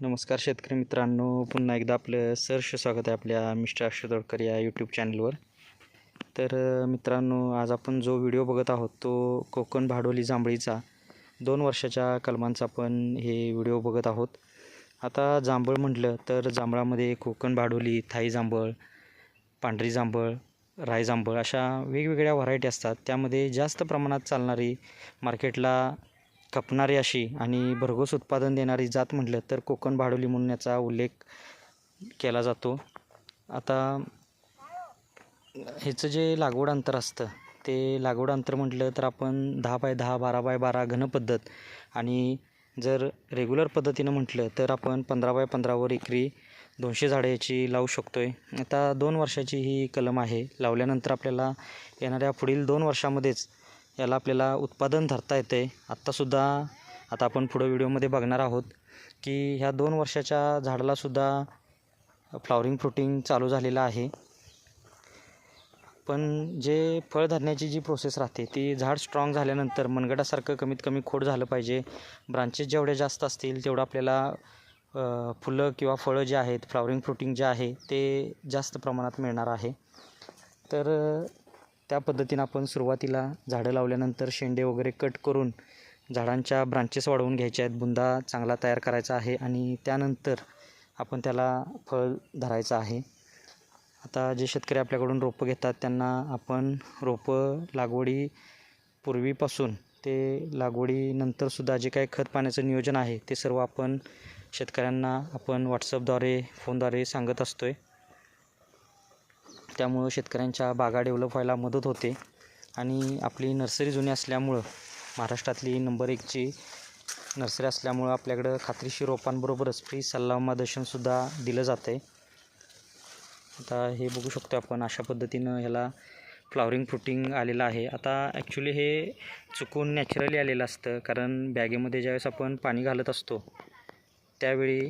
नमस्कार शेतकरी मित्रांनो पुन्हा एकदा आपलं सहर्ष स्वागत आहे आपल्या मिस्टर अक्षर तोडकर या यूट्यूब चॅनलवर तर मित्रांनो आज आपण जो व्हिडिओ बघत आहोत तो कोकण भाडोली जांभळीचा. दोन वर्षाच्या कलमांचा आपण हे व्हिडिओ बघत आहोत. आता जांभळ म्हटलं तर जांभळामध्ये कोकण भाडोली थाई जांभळ पांढरी जांभळ राय जांभळ अशा वेगवेगळ्या व्हरायटी असतात. त्यामध्ये जास्त प्रमाणात चालणारी मार्केटला खपणारी अशी आणि भरघोस उत्पादन देणारी जात म्हटलं तर कोकण भाडोली म्हणून याचा उल्लेख केला जातो. आता ह्याचं जे लागवड अंतर असतं ते लागवड अंतर म्हटलं तर आपण दहा बाय दहा बारा बाय बारा घन पद्धत आणि जर रेग्युलर पद्धतीनं म्हटलं तर आपण पंधरा बाय पंधरावर एकरी दोनशे झाडं याची लावू शकतो आहे आता दोन वर्षाची ही कलम आहे. लावल्यानंतर आपल्याला येणाऱ्या पुढील दोन वर्षामध्येच याला आपल्याला उत्पादन धरता येतं. आहे आत्तासुद्धा आता आपण पुढं व्हिडिओमध्ये बघणार आहोत की ह्या दोन वर्षाच्या झाडालासुद्धा फ्लॉवरिंग फ्रुटिंग चालू झालेलं आहे. पण जे फळ धरण्याची जी प्रोसेस राहते ती झाड स्ट्रॉंग झाल्यानंतर मनगटासारखं कमीत कमी खोड झालं पाहिजे. ब्रांचेस जेवढे जास्त असतील तेवढं आपल्याला फुलं किंवा फळं जे आहेत फ्लॉवरिंग फ्रुटिंग जे आहे ते जास्त प्रमाणात मिळणार आहे. तर त्या पद्धतीनं आपण सुरुवातीला झाडं लावल्यानंतर शेंडे वगैरे कट करून झाडांच्या ब्रांचेस वाढवून घ्यायच्या आहेत. बुंदा चांगला तयार करायचा आहे आणि त्यानंतर आपण त्याला फळ धरायचं आहे. आता जे शेतकरी आपल्याकडून रोपं घेतात त्यांना आपण रोपं लागवडी पूर्वीपासून ते लागवडीनंतरसुद्धा जे काही खत पाण्याचं नियोजन आहे ते सर्व आपण शेतकऱ्यांना आपण व्हॉट्सअपद्वारे फोनद्वारे सांगत असतो आहे त्यामुळं शेतकऱ्यांच्या बागा डेव्हलप व्हायला मदत होते. आणि आपली नर्सरी जुनी असल्यामुळं महाराष्ट्रातली नंबर एकची नर्सरी असल्यामुळं आपल्याकडं खात्रीशीर रोपांबरोबरच फ्री सल्लामदर्शनसुद्धा दिलं जातं आहे आता हे बघू शकतो आपण अशा पद्धतीनं ह्याला फ्लॉवरिंग फ्रुटिंग आलेलं आहे. आता ॲक्च्युली हे चुकून नॅचरली आलेलं असतं कारण बॅगेमध्ये ज्यावेळेस आपण पाणी घालत असतो त्यावेळी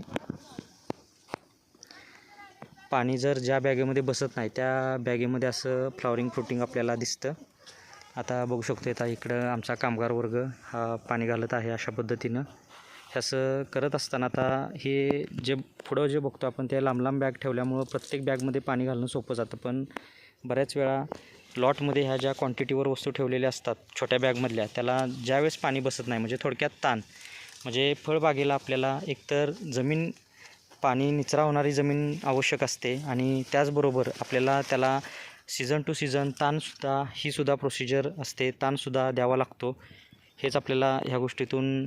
पाणी जर ज्या बॅगेमध्ये बसत नाही त्या बॅगेमध्ये असं फ्लॉवरिंग फ्रुटिंग आपल्याला दिसतं. आता बघू शकतो आता इकडं आमचा कामगार वर्ग हा पाणी घालत आहे अशा पद्धतीनं. हे असं करत असताना आता हे जे पुढं जे बघतो आपण ते लांब लांब बॅग ठेवल्यामुळं प्रत्येक बॅगमध्ये पाणी घालणं सोपं जातं. पण बऱ्याच वेळा लॉटमध्ये ह्या ज्या क्वांटिटीवर वस्तू ठेवलेल्या असतात छोट्या बॅगमधल्या त्याला ज्यावेळेस पाणी बसत नाही म्हणजे थोडक्यात ताण म्हणजे फळबागेला आपल्याला एकतर जमीन पाणी निचरा होणारी जमीन आवश्यक असते आणि त्याचबरोबर आपल्याला त्याला सीझन टू सीझन ताणसुद्धा ही सुद्धा प्रोसिजर असते ताणसुद्धा द्यावा लागतो. हेच आपल्याला ह्या गोष्टीतून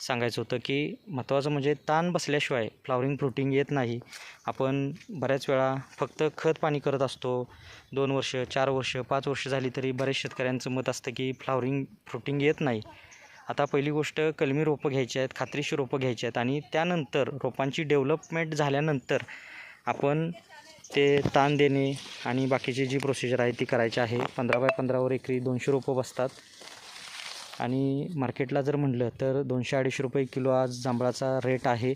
सांगायचं होतं की महत्त्वाचं म्हणजे ताण बसल्याशिवाय फ्लावरिंग फ्रुटिंग येत नाही. आपण बऱ्याच वेळा फक्त खत पाणी करत असतो. दोन वर्ष चार वर्ष पाच वर्ष झाली तरी बऱ्याच शेतकऱ्यांचं मत असतं की फ्लावरिंग फ्रुटिंग येत नाही. आता पहिली गोष्ट कलमी रोपं घ्यायची आहेत खात्रीशी रोपं घ्यायची आहेत आणि त्यानंतर रोपांची डेव्हलपमेंट झाल्यानंतर आपण ते ताण देणे आणि बाकीची जी प्रोसिजर आहे ती करायची आहे. पंधरा बाय पंधरावर एकरी दोनशे रोपं बसतात. आणि मार्केटला जर म्हटलं तर दोनशे अडीचशे रुपये किलो आज जांभळाचा रेट आहे.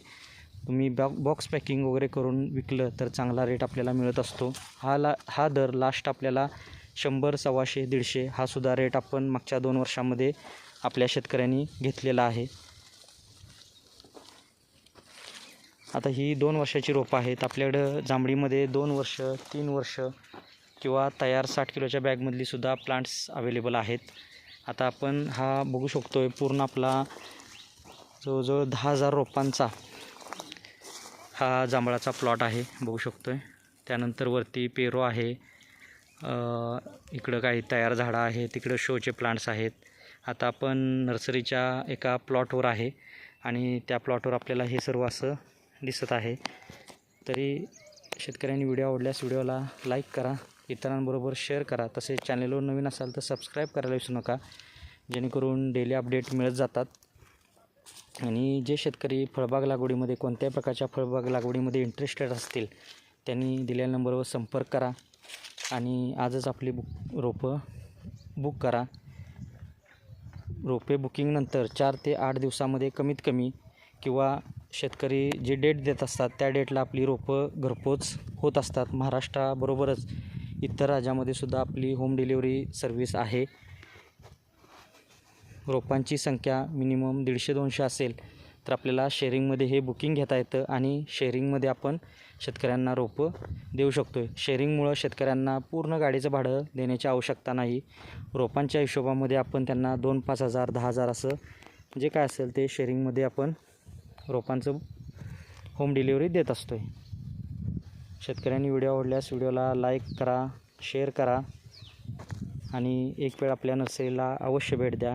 तुम्ही बॉ बॉक्स पॅकिंग वगैरे करून विकलं तर चांगला रेट आपल्याला मिळत असतो. हा ला हा दर लास्ट आपल्याला शंभर सव्वाशे दीडशे हा सुद्धा रेट आपण मागच्या दोन वर्षामध्ये आपल्या शेतकऱ्यांनी घेतलेला आहे. आता ही दोन वर्षाची रोपं आहेत. आपल्याकडं जांभळीमध्ये दोन वर्ष तीन वर्ष किंवा तयार साठ किलोच्या बॅगमधली सुद्धा प्लांट्स अवेलेबल आहेत. आता आपण हा बघू शकतो आहे पूर्ण आपला जवळजवळ दहा हजार रोपांचा हा जांभळाचा प्लॉट आहे. बघू शकतो आहे त्यानंतर वरती पेरो आहे. इकडं काही तयार झाडं आहेत. तिकडं शोचे प्लांट्स आहेत. आता आपण नर्सरीच्या एका प्लॉटवर आहे आणि त्या प्लॉटवर आपल्याला हे सर्व असं दिसत आहे. तरी शेतकऱ्यांनी व्हिडिओ आवडल्यास व्हिडिओला लाईक करा इतरांबरोबर शेअर करा. तसेच चॅनेलवर नवीन असाल तर सबस्क्राईब करायला विसरू नका जेणेकरून डेली अपडेट मिळत जातात. आणि जे शेतकरी फळबाग लागवडीमध्ये कोणत्याही प्रकारच्या फळबाग लागवडीमध्ये इंटरेस्टेड असतील त्यांनी दिलेल्या नंबरवर संपर्क करा. आणि आजच आपली बुक रोपं बुक करा. रोपे बुकिंगनंतर चार ते आठ दिवसामध्ये कमीत कमी किंवा शेतकरी जे डेट देत असतात त्या डेटला आपली रोपं घरपोच होत असतात. महाराष्ट्राबरोबरच इतर राज्यामध्ये सुद्धा आपली होम डिलिव्हरी सर्व्हिस आहे. रोपांची संख्या मिनिमम दीडशे दोनशे असेल. तर आपल्याला शेअरिंगमध्ये हे बुकिंग घेता येतं आणि शेअरिंगमध्ये आपण शेतकऱ्यांना रोपं देऊ शकतो आहे शेअरिंगमुळं शेतकऱ्यांना पूर्ण गाडीचं भाडं देण्याची आवश्यकता नाही. रोपांच्या हिशोबामध्ये आपण त्यांना दोन पाच हजार दहा हजार असं जे काय असेल ते शेअरिंगमध्ये आपण रोपांचं होम डिलिव्हरी देत असतो आहे शेतकऱ्यांनी व्हिडिओ आवडल्यास व्हिडिओला लाईक करा शेअर करा आणि एक वेळ आपल्या नर्सरीला अवश्य भेट द्या.